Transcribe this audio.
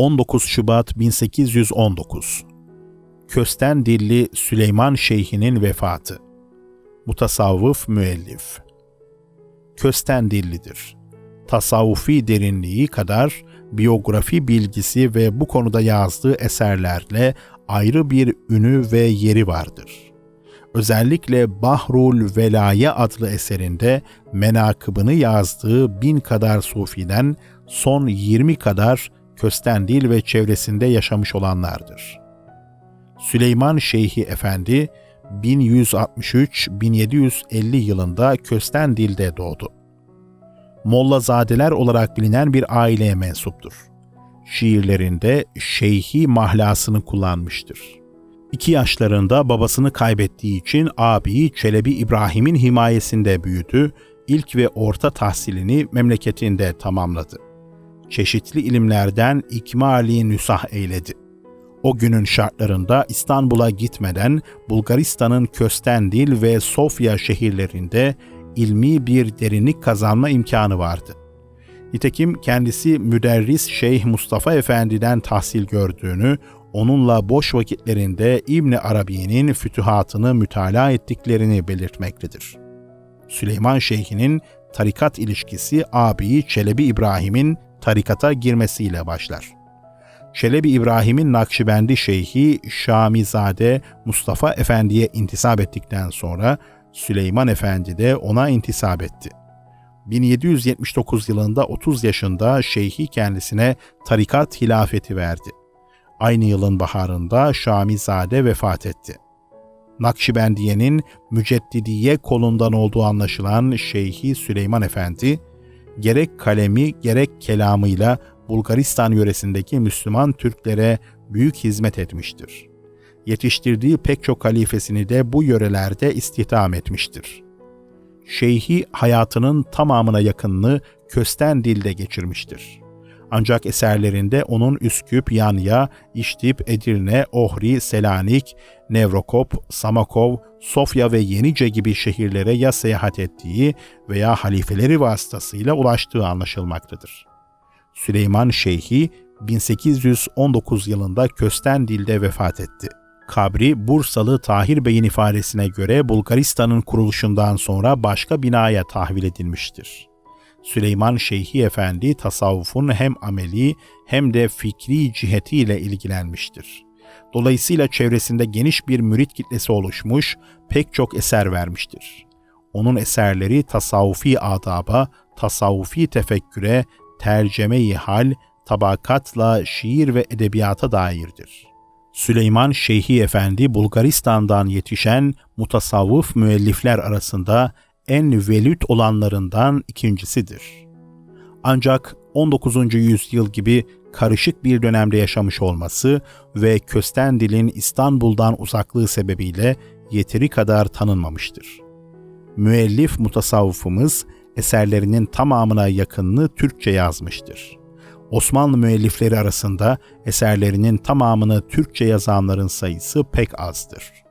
19 Şubat 1819 Kösten Dilli Süleyman Şeyhi'nin vefatı Mutasavvıf müellif Kösten Dillidir. Tasavvufi derinliği kadar biyografi bilgisi ve bu konuda yazdığı eserlerle ayrı bir ünü ve yeri vardır. Özellikle Bahrul Velaye adlı eserinde menakıbını yazdığı bin kadar sufiden son 20 kadar Köstendil ve çevresinde yaşamış olanlardır. Süleyman Şeyhi Efendi 1163-1750 yılında Köstendil'de doğdu. Mollazadeler olarak bilinen bir aileye mensuptur. Şiirlerinde şeyhi mahlasını kullanmıştır. İki yaşlarında babasını kaybettiği için abi Çelebi İbrahim'in himayesinde büyüdü, ilk ve orta tahsilini memleketinde tamamladı. Çeşitli ilimlerden ikmali nüsah eyledi. O günün şartlarında İstanbul'a gitmeden Bulgaristan'ın Köstendil ve Sofya şehirlerinde ilmi bir derinlik kazanma imkanı vardı. Nitekim kendisi müderris Şeyh Mustafa Efendi'den tahsil gördüğünü, onunla boş vakitlerinde İbni Arabi'nin fütühatını mütalaa ettiklerini belirtmektedir. Süleyman Şeyh'inin tarikat ilişkisi abi Çelebi İbrahim'in tarikata girmesiyle başlar. Çelebi İbrahim'in Nakşibendi Şeyhi Şamizade Mustafa Efendi'ye intisap ettikten sonra Süleyman Efendi de ona intisap etti. 1779 yılında 30 yaşında şeyhi kendisine tarikat hilafeti verdi. Aynı yılın baharında Şamizade vefat etti. Nakşibendiye'nin Müceddidiye kolundan olduğu anlaşılan Şeyhi Süleyman Efendi, gerek kalemi gerek kelamıyla Bulgaristan yöresindeki Müslüman Türklere büyük hizmet etmiştir. Yetiştirdiği pek çok halifesini de bu yörelerde istihdam etmiştir. Şeyhi hayatının tamamına yakınını Kösten dilde geçirmiştir. Ancak eserlerinde onun Üsküp, Yanya, İştip, Edirne, Ohri, Selanik, Nevrokop, Samakov, Sofya ve Yenice gibi şehirlere ya seyahat ettiği veya halifeleri vasıtasıyla ulaştığı anlaşılmaktadır. Süleyman Şeyhi 1819 yılında Köstendil'de vefat etti. Kabri Bursalı Tahir Bey'in ifadesine göre Bulgaristan'ın kuruluşundan sonra başka binaya tahvil edilmiştir. Süleyman Şeyhi Efendi tasavvufun hem ameli hem de fikri cihetiyle ilgilenmiştir. Dolayısıyla çevresinde geniş bir mürit kitlesi oluşmuş, pek çok eser vermiştir. Onun eserleri tasavvufi adaba, tasavvufi tefekküre, terceme-i hal, tabakatla şiir ve edebiyata dairdir. Süleyman Şeyhi Efendi Bulgaristan'dan yetişen mutasavvıf müellifler arasında en velüt olanlarından ikincisidir. Ancak 19. yüzyıl gibi karışık bir dönemde yaşamış olması ve Köstendil'in İstanbul'dan uzaklığı sebebiyle yeteri kadar tanınmamıştır. Müellif mutasavvıfımız eserlerinin tamamına yakınını Türkçe yazmıştır. Osmanlı müellifleri arasında eserlerinin tamamını Türkçe yazanların sayısı pek azdır.